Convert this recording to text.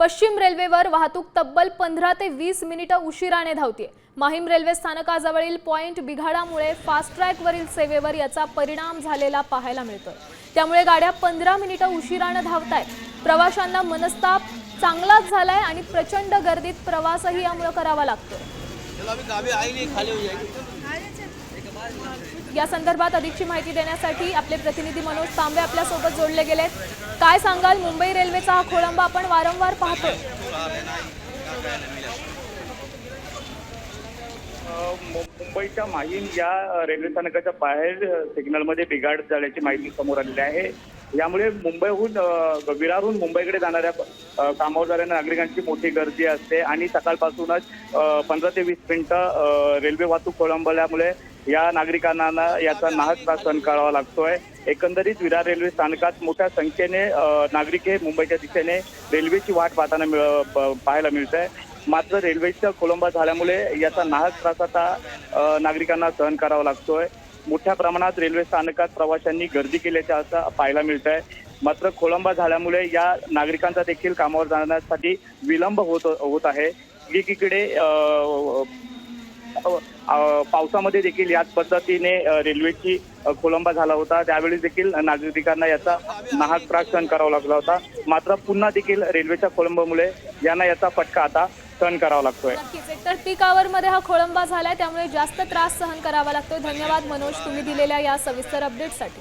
पश्चिम रेल्वेवर वाहतूक तब्बल पंधरा ते वीस मिनिटं उशिराने धावते माहीम रेल्वे स्थानकाजवळील पॉइंट बिघाडामुळे फास्ट ट्रॅकवरील सेवेवर याचा परिणाम झालेला पाहायला मिळतोय. त्यामुळे गाड्या पंधरा मिनिटं उशिरानं धावतायत. प्रवाशांना मनस्ताप चांगलाच झालाय आणि प्रचंड गर्दीत प्रवासही यामुळे करावा लागतोय. या संदर्भात अधिकची माहिती देण्यासाठी आपले प्रतिनिधी मनोज तांबे आपल्यासोबत जोडले गेलेत. काय सांगाल? मुंबई रेल्वेचा हा खोळंबा आपण वारंवार पाहतो मुंबईच्या माहीम या रेल्वे स्थानकाच्या बाहेर सिग्नलमध्ये बिघाड झाल्याची माहिती समोर आलेली आहे. यामुळे मुंबईहून विरारहून मुंबईकडे जाणाऱ्या कामावर जाणाऱ्या नागरिकांची मोठी गर्दी असते आणि सकाळपासूनच पंधरा ते वीस मिनिटं रेल्वे वाहतूक खोळंबल्यामुळे या नागरिकांना याचा नाहक त्रास सहन करावा लागतोय. एकंदरीत विरार रेल्वे स्थानकात मोठ्या संख्येने नागरिक हे मुंबईच्या दिशेने रेल्वेची वाट पाहताना मिळ- प- पाहायला मिळत आहे मात्र रेल्वेचा खोलंबा झाल्यामुळे याचा नाहक त्रास आता नागरिकांना सहन करावा लागतोय. मोठ्या प्रमाणात रेल्वे स्थानकात प्रवाशांनी गर्दी केल्याचं असं पाहायला मिळत आहे मात्र खोळंबा झाल्यामुळे या नागरिकांचा देखील कामावर जाण्यासाठी विलंब होत होत आहे. एकीकडे पावसामध्ये देखील याच पद्धतीने रेल्वेची खोलंबा झाला होता. त्यावेळी देखील नागरिकांना याचा नाहक त्रास सहन करावा लागला होता. मात्र पुन्हा देखील रेल्वेच्या खोलंबामुळे यांना याचा फटका आता सहन करावा लागतोय. तर पिकावर मध्ये हा खोळंबा झालाय त्यामुळे जास्त त्रास सहन करावा लागतोय. धन्यवाद मनोज. तुम्ही दिलेल्या या सविस्तर अपडेटसाठी